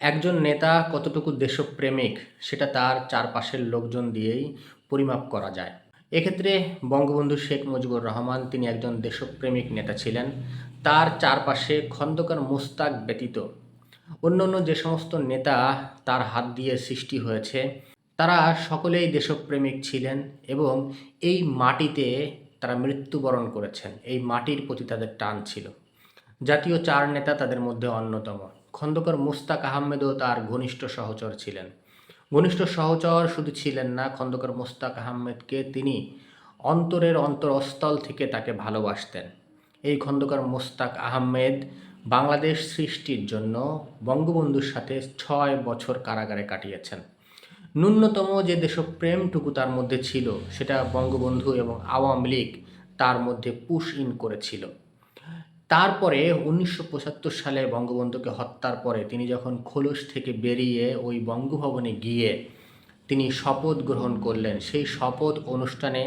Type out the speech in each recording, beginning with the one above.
একজন নেতা কতটুকু দেশপ্রেমিক সেটা তার চারপাশের লোকজন দিয়েই পরিমাপ করা যায়। এক্ষেত্রে বঙ্গবন্ধু শেখ মুজিবুর রহমান তিনি একজন দেশপ্রেমিক নেতা ছিলেন। তার চারপাশে খন্দকার মুস্তাক ব্যতীত অন্য অন্য যে সমস্ত নেতা তার হাত দিয়ে সৃষ্টি হয়েছে, তারা সকলেই দেশপ্রেমিক ছিলেন এবং এই মাটিতে তারা মৃত্যুবরণ করেছেন। এই মাটির প্রতি তাদের টান ছিল। জাতীয় চার নেতা তাদের মধ্যে অন্যতম। খন্দকার মুস্তাক আহমেদও তার ঘনিষ্ঠ সহচর ছিলেন। ঘনিষ্ঠ সহচর শুধু ছিলেন না, খন্দকার মুস্তাক আহমেদকে তিনি অন্তরের অন্তরস্থল থেকে তাকে ভালোবাসতেন। এই খন্দকার মুস্তাক আহমেদ বাংলাদেশ সৃষ্টির জন্য বঙ্গবন্ধুর সাথে ছয় বছর কারাগারে কাটিয়েছেন। ন্যূনতম যে দেশপ্রেমটুকু তার মধ্যে ছিল, সেটা বঙ্গবন্ধু এবং আওয়ামী লীগ তার মধ্যে পুশ ইন করেছিল। তারপরে উনিশশো পঁচাত্তর সালে বঙ্গবন্ধুকে হত্যার পরে তিনি যখন খোলস থেকে বেরিয়ে ওই বঙ্গভবনে গিয়ে তিনি শপথ গ্রহণ করলেন, সেই শপথ অনুষ্ঠানে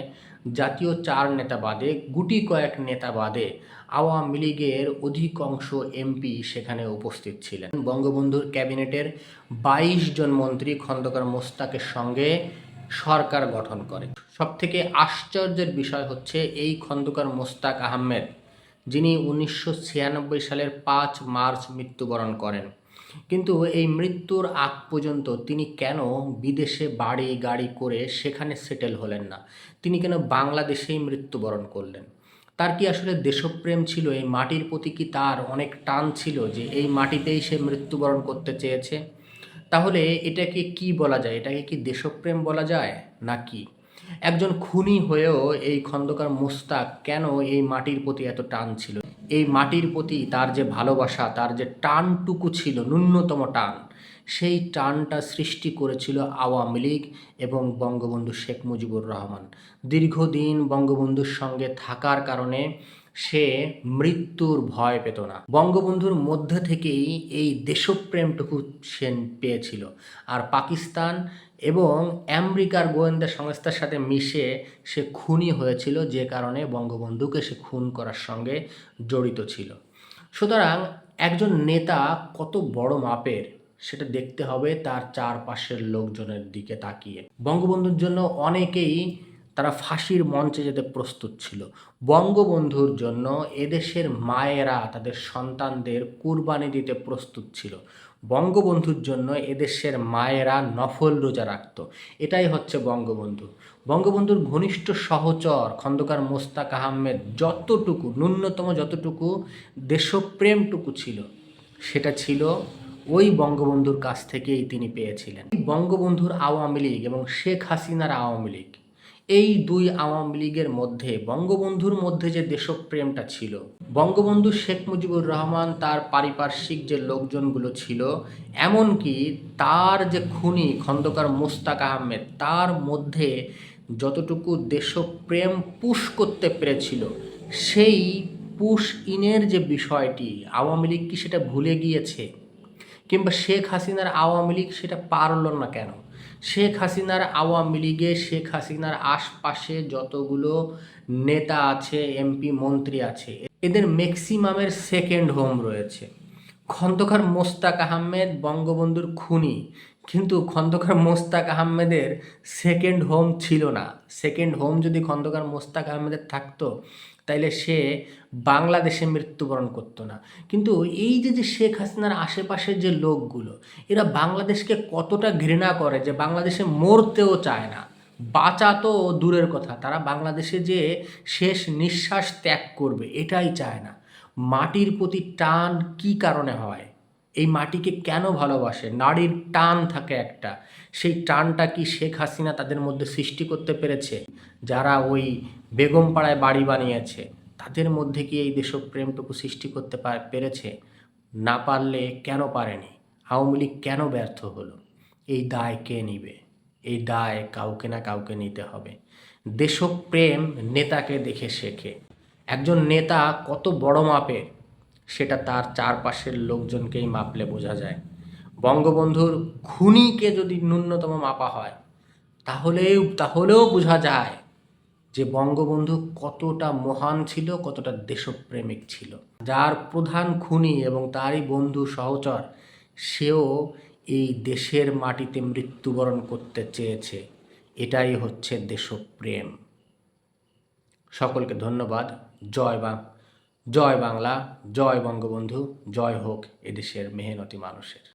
জাতীয় চার নেতা বাদে, গুটি কয়েক নেতা বাদে আওয়ামী লীগের অধিকাংশ এমপি সেখানে উপস্থিত ছিলেন। বঙ্গবন্ধুর ক্যাবিনেটের বাইশ জন মন্ত্রী খন্দকার মোস্তাকের সঙ্গে সরকার গঠন করে। সবথেকে আশ্চর্যের বিষয় হচ্ছে এই খন্দকার মোস্তাক আহমেদ যিনি উনিশশো ছিয়ানব্বই সালের পাঁচ মার্চ মৃত্যুবরণ করেন। কিন্তু এই মৃত্যুর আগ পর্যন্ত তিনি কেন বিদেশে বাড়ি গাড়ি করে সেখানে সেটেল হলেন না? তিনি কেন বাংলাদেশেই মৃত্যুবরণ করলেন? তার কি আসলে দেশপ্রেম ছিল? এই মাটির প্রতি কি তার অনেক টান ছিল যে এই মাটিতেই সে মৃত্যুবরণ করতে চেয়েছে? তাহলে এটাকে কি বলা যায়? এটাকে কি দেশপ্রেম বলা যায় নাকি একজন খুনি হয়েও এই খন্দকার মোস্তাক কেন এই মাটির প্রতি এত টান ছিল? এই মাটির প্রতি তার যে ভালোবাসা, তার যে টানটুকু ছিল, ন্যূনতম টান, সেই টানটা সৃষ্টি করেছিল আওয়ামী লীগ এবং বঙ্গবন্ধু শেখ মুজিবুর রহমান। দীর্ঘদিন বঙ্গবন্ধুর সঙ্গে থাকার কারণে সে মৃত্যুর ভয় পেত না। বঙ্গবন্ধুর মধ্যে থেকেই এই দেশপ্রেমটুকু সে পেয়েছিল। আর পাকিস্তান এবং আমেরিকার গোয়েন্দা সংস্থার সাথে মিশে সে খুনি হয়েছিল যে কারণে বঙ্গবন্ধুকে সে খুন করার সঙ্গে জড়িত ছিল। সুতরাং একজন নেতা কত বড় মাপের, সেটা দেখতে হবে তার চারপাশের লোকজনের দিকে তাকিয়ে। বঙ্গবন্ধুর জন্য অনেকেই তারা ফাঁসির মঞ্চে যেতে প্রস্তুত ছিল। বঙ্গবন্ধুর জন্য এদেশের মায়েরা তাদের সন্তানদের কুরবানি দিতে প্রস্তুত ছিল। বঙ্গবন্ধুর জন্য এদেশের মায়েরা নফল রোজা রাখত। এটাই হচ্ছে বঙ্গবন্ধু। বঙ্গবন্ধুর ঘনিষ্ঠ সহচর খন্দকার মোস্তাক আহমেদ যতটুকু, ন্যূনতম যতটুকু দেশপ্রেমটুকু ছিল, সেটা ছিল ওই বঙ্গবন্ধুর কাছ থেকেই তিনি পেয়েছিলেন। বঙ্গবন্ধুর আওয়ামী লীগ এবং শেখ হাসিনার আওয়ামী লীগ এই দুই আওয়ামী লীগের মধ্যে, বঙ্গবন্ধুর মধ্যে যে দেশপ্রেমটা ছিল, বঙ্গবন্ধু শেখ মুজিবুর রহমান তার পারিপার্শ্বিক যে লোকজনগুলো ছিল, এমনকি তার যে খুনি খন্দকার মোস্তাক আহমেদ, তার মধ্যে যতটুকু দেশপ্রেম পুশ করতে পেরেছিল, সেই পুশ ইনের যে বিষয়টি, আওয়ামী লীগ কি সেটা ভুলে গিয়েছে? কিংবা শেখ হাসিনার আওয়ামী লীগ সেটা পারল না কেন? শেখ হাসিনার আওয়ামী লীগে শেখ হাসিনার আশপাশে যতগুলো নেতা আছে, এমপি, মন্ত্রী আছে, এদের ম্যাক্সিমামের সেকেন্ড হোম রয়েছে। খন্দকার মোস্তাক আহমেদ বঙ্গবন্ধুর খুনি। কিন্তু খন্দকার মোস্তাক আহমেদের সেকেন্ড হোম ছিল না। সেকেন্ড হোম যদি খন্দকার মোস্তাক আহমেদের থাকতো, তাইলে সে বাংলাদেশে মৃত্যুবরণ করতো না। কিন্তু এই যে যে শেখ হাসিনার আশেপাশের যে লোকগুলো, এরা বাংলাদেশকে কতটা ঘৃণা করে যে বাংলাদেশে মরতেও চায় না। বাঁচা তো দূরের কথা। তারা বাংলাদেশে যে শেষ নিঃশ্বাস ত্যাগ করবে, এটাই চায় না। মাটির প্রতি টান কি কারণে হয়? এই মাটিকে কেন ভালোবাসে? নারীর টান থাকে একটা। সেই টানটা কি শেখ হাসিনা তাদের মধ্যে সৃষ্টি করতে পেরেছে? যারা ওই বেগমপাড়ায় বাড়ি বানিয়েছে, তাদের মধ্যে কি এই দেশপ্রেমটুকু সৃষ্টি করতে পেরেছে? না পারলে কেন পারেনি? আওয়ামী লীগ কেন ব্যর্থ হলো? এই দায় কে নিবে? এই দায় কাউকে না কাউকে নিতে হবে। দেশপ্রেম নেতাকে দেখে শেখে। একজন নেতা কত বড় মাপের সেটা তার চারপাশের লোকজনকেই মাপলে বোঝা যায়। বঙ্গবন্ধুর খুনিকে যদি ন্যূনতম মাপা হয়, তাহলেও তাহলেও বোঝা যায় যে বঙ্গবন্ধু কতটা মহান ছিল, কতটা দেশপ্রেমিক ছিল। যার প্রধান খুনি এবং তারই বন্ধু সহচর, সেও এই দেশের মাটিতে মৃত্যুবরণ করতে চেয়েছে। এটাই হচ্ছে দেশপ্রেম। সকলকে ধন্যবাদ। জয় বা জয় বাংলা জয় বঙ্গবন্ধু জয় হোক এদেশের মেহনতি মানুষের।